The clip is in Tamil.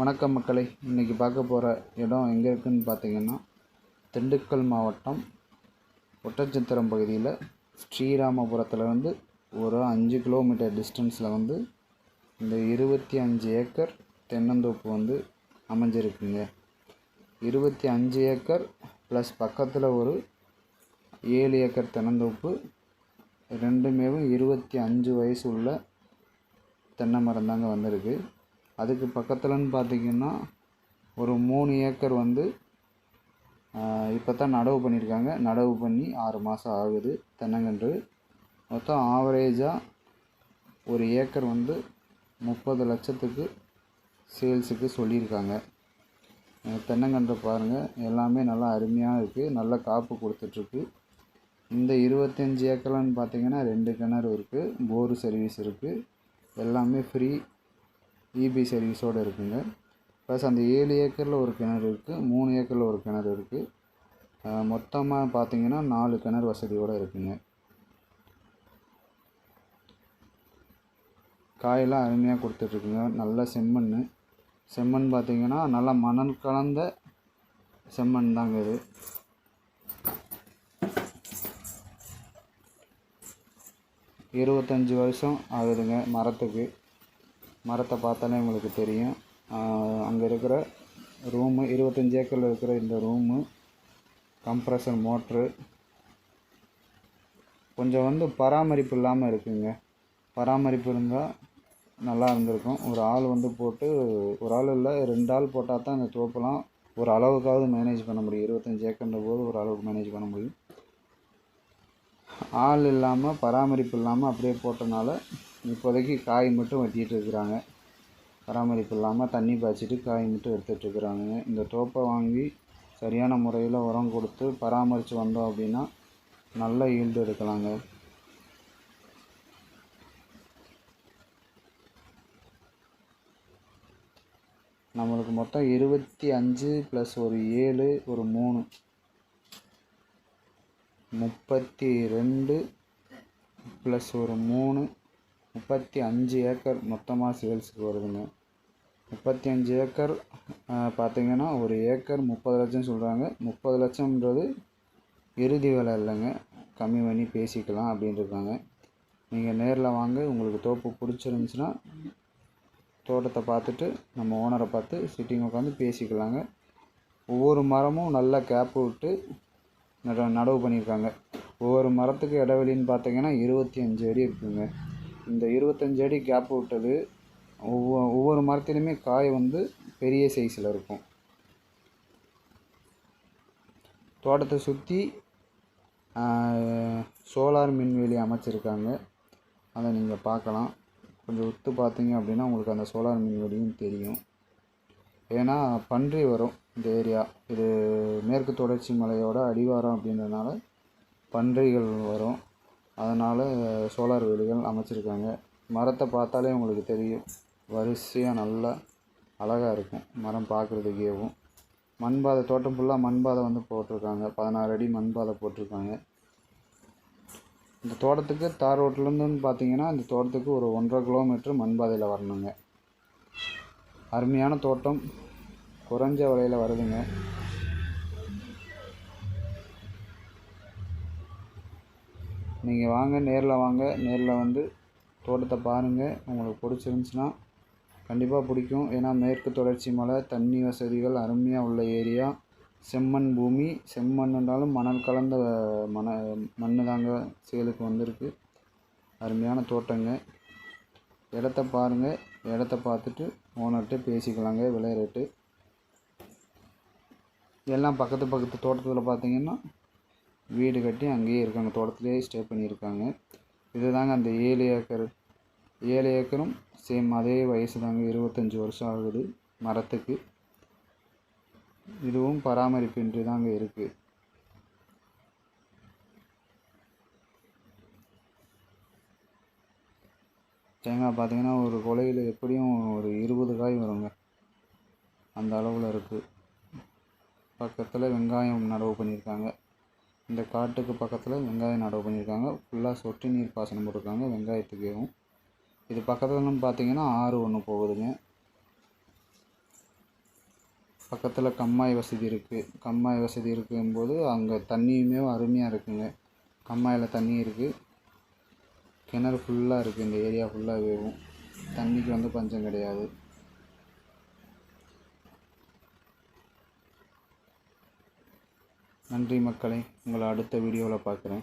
வணக்கம் மக்களை. இன்றைக்கி பார்க்க போகிற இடம் எங்கே இருக்குதுன்னு பார்த்தீங்கன்னா திண்டுக்கல் மாவட்டம் ஒட்டச்சத்திரம் பகுதியில் ஸ்ரீராமபுரத்துலேருந்து ஒரு அஞ்சு கிலோமீட்டர் டிஸ்டன்ஸில் வந்து இந்த இருபத்தி அஞ்சு ஏக்கர் தென்னந்தோப்பு வந்து அமைஞ்சிருக்குங்க. இருபத்தி அஞ்சு ஏக்கர் ப்ளஸ் பக்கத்தில் ஒரு ஏழு ஏக்கர் தென்னந்தோப்பு ரெண்டுமேவும் இருபத்தி அஞ்சு வயசு உள்ள தென்னை மரம் தாங்க வந்திருக்கு. அதுக்கு பக்கத்துலன்னு பார்த்தீங்கன்னா ஒரு மூணு ஏக்கர் வந்து இப்போ தான் நடவு பண்ணியிருக்காங்க நடவு பண்ணி ஆறு மாதம் ஆகுது தென்னங்கன்று. மொத்தம் ஆவரேஜாக ஒரு ஏக்கர் வந்து முப்பது லட்சத்துக்கு சேல்ஸுக்கு சொல்லியிருக்காங்க. தென்னங்கன்று பாருங்கள் எல்லாமே நல்லா அருமையாக இருக்குது நல்ல காப்பு கொடுத்துட்ருக்கு. இந்த இருபத்தஞ்சி ஏக்கர்லன்னு பார்த்தீங்கன்னா ரெண்டு கிணறு இருக்குது போர் சர்வீஸ் இருக்குது எல்லாமே ஃப்ரீ இபி சர்வீஸோடு இருக்குங்க. ப்ளஸ் அந்த ஏழு ஏக்கரில் ஒரு கிணறு இருக்குது மூணு ஏக்கரில் ஒரு கிணறு இருக்குது மொத்தமாக பார்த்தீங்கன்னா நாலு கிணறு வசதியோடு இருக்குங்க. காயெல்லாம் அருமையாக கொடுத்துட்ருக்குங்க. நல்ல செம்மண் செம்மண் பார்த்திங்கன்னா நல்லா மணல் கலந்த செம்மண் தாங்க இது. இருபத்தஞ்சி வருஷம் ஆகுதுங்க மரத்துக்கு. மரத்தை பார்த்தாலே உங்களுக்கு தெரியும். அங்கே இருக்கிற ரூமு இருபத்தஞ்சி ஏக்கரில் இருக்கிற இந்த ரூமு கம்ப்ரஸர் மோட்ரு கொஞ்சம் வந்து பராமரிப்பு இல்லாமல் இருக்குங்க. பராமரிப்பு இருந்தால் நல்லா இருந்திருக்கும். ஒரு ஆள் வந்து போட்டு ஒரு ஆள் இல்லை ரெண்டு ஆள் போட்டால் தான் அந்த தோப்பெல்லாம் ஒரு அளவுக்காவது மேனேஜ் பண்ண முடியும். இருபத்தஞ்சி ஏக்கர்ன்ற போது ஒரு அளவுக்கு மேனேஜ் பண்ண முடியும். ஆள் இல்லாமல் பராமரிப்பு இல்லாமல் அப்படியே போட்டனால இப்போதைக்கு காய் மட்டும் வெட்டிகிட்டு இருக்கிறாங்க. பராமரிப்பு இல்லாமல் தண்ணி பாய்ச்சிட்டு காய் மட்டும் எடுத்துகிட்டு இருக்கிறாங்க. இந்த தோப்பை வாங்கி சரியான முறையில் உரம் கொடுத்து பராமரித்து வந்தோம் அப்படின்னா நல்ல ஈல்டு எடுக்கலாங்க. நம்மளுக்கு மொத்தம் இருபத்தி அஞ்சு ப்ளஸ் ஒரு ஏழு ஒரு மூணு. முப்பத்தி ரெண்டு ப்ளஸ் ஒரு மூணு. முப்பத்தி அஞ்சு ஏக்கர் மொத்தமாக சேல்ஸுக்கு வருதுங்க. முப்பத்தி அஞ்சு ஏக்கர் பார்த்திங்கன்னா ஒரு ஏக்கர் முப்பது லட்சம் சொல்கிறாங்க முப்பது லட்சம்ன்றது இறுதி விலை இல்லைங்க. கம்மி பண்ணி பேசிக்கலாம் அப்படின்ட்டுருக்காங்க நீங்கள் நேரில் வாங்க உங்களுக்கு தோப்பு பிடிச்சிருந்துச்சின்னா தோட்டத்தை பார்த்துட்டு நம்ம ஓனரை பார்த்து சிட்டிங் உட்காந்து பேசிக்கலாங்க. ஒவ்வொரு மரமும் நல்லா கேப்பு விட்டு நட நடவு பண்ணியிருக்காங்க. ஒவ்வொரு மரத்துக்கு இடைவெளின்னு பார்த்தீங்கன்னா இருபத்தி அஞ்சு அடி இருக்குங்க. இந்த இருபத்தஞ்சி அடி கேப் விட்டது. ஒவ்வொரு ஒவ்வொரு மரத்துலையுமே காய் வந்து பெரிய சைஸில் இருக்கும். தோட்டத்தை சுற்றி சோலார் மின்வேலி அமைச்சிருக்காங்க. அதை நீங்கள் பார்க்கலாம். கொஞ்சம் உத்து பார்த்தீங்க அப்படின்னா உங்களுக்கு அந்த சோலார் மின்வேலியும் தெரியும். ஏன்னா பன்றி வரும் இந்த ஏரியா. இது மேற்கு தொடர்ச்சி மலையோட அடிவாரம் அப்படின்றதுனால பன்றிகள் வரும். அதனால் சோலார் வேலிகள் அமைச்சிருக்காங்க. மரத்தை பார்த்தாலே உங்களுக்கு தெரியும். வரிசையாக நல்லா அழகாக இருக்கும். மரம் பார்க்குறதுக்கேவும் மண்பாதை தோட்டம் ஃபுல்லாக மண்பாதை வந்து போட்டிருக்காங்க. பதினாறு அடி மண்பாதை போட்டிருக்காங்க. இந்த தோட்டத்துக்கு தார் ரோட்லேருந்து பார்த்தீங்கன்னா இந்த தோட்டத்துக்கு ஒரு ஒன்றரை கிலோமீட்டர் மண்பாதையில் வரணுங்க. அருமையான தோட்டம். குறைஞ்ச விலையில் வருதுங்க. நீங்கள் வாங்க நேரில் வாங்க நேரில் வந்து தோட்டத்தை பாருங்கள் உங்களுக்கு பிடிச்சிருந்துச்சின்னா கண்டிப்பாக பிடிக்கும். ஏன்னா மேற்கு தொடர்ச்சி மலை தண்ணி வசதிகள் அருமையாக உள்ள ஏரியா. செம்மண் பூமி. செம்மண்ணுன்றாலும் மணல் கலந்த மண மண் தாங்க சேலுக்கு வந்திருக்கு. அருமையான தோட்டங்க. இடத்த பாருங்கள் இடத்த பார்த்துட்டு ஓனர்கிட்ட பேசிக்கலாங்க விலை ரேட்டு. எல்லாம் பக்கத்து பக்கத்து தோட்டத்தில் பார்த்தீங்கன்னா வீடு கட்டி அங்கேயே இருக்காங்க. தோட்டத்துலேயே ஸ்டே பண்ணியிருக்காங்க. இதுதாங்க அந்த ஏழு ஏக்கர் ஏழு ஏக்கரும் சேம் அதே வயசு தாங்க இருபத்தஞ்சி வருஷம் ஆகுது மரத்துக்கு. இதுவும் பராமரிப்பின்றி தாங்க இருக்குது தேங்காய் பார்த்தீங்கன்னா ஒரு கொலையில் எப்படியும் ஒரு இருபது காய் வருங்க. அந்த அளவில் இருக்குது பக்கத்தில் வெங்காயம் நடவு பண்ணியிருக்காங்க. இந்த காட்டுக்கு பக்கத்தில் வெங்காயம் நடவு பண்ணியிருக்காங்க ஃபுல்லாக சொட்டு நீர் பாசனம் போட்டிருக்காங்க. வெங்காயத்துக்கேவும் இது பக்கத்துலன்னு பார்த்தீங்கன்னா ஆறு ஒன்று போகுதுங்க. பக்கத்தில் கம்மாய் வசதி இருக்குது கம்மாய் வசதி இருக்கும்போது அங்கே தண்ணியுமே அருமையாக இருக்குங்க. கம்மாயில் தண்ணி இருக்குது கிணறு ஃபுல்லாக இருக்குது இந்த ஏரியா ஃபுல்லாக வேகும் தண்ணிக்கு வந்து பஞ்சம் கிடையாது. நன்றி மக்களை. உங்களை அடுத்த வீடியோவில் பார்க்குறேன்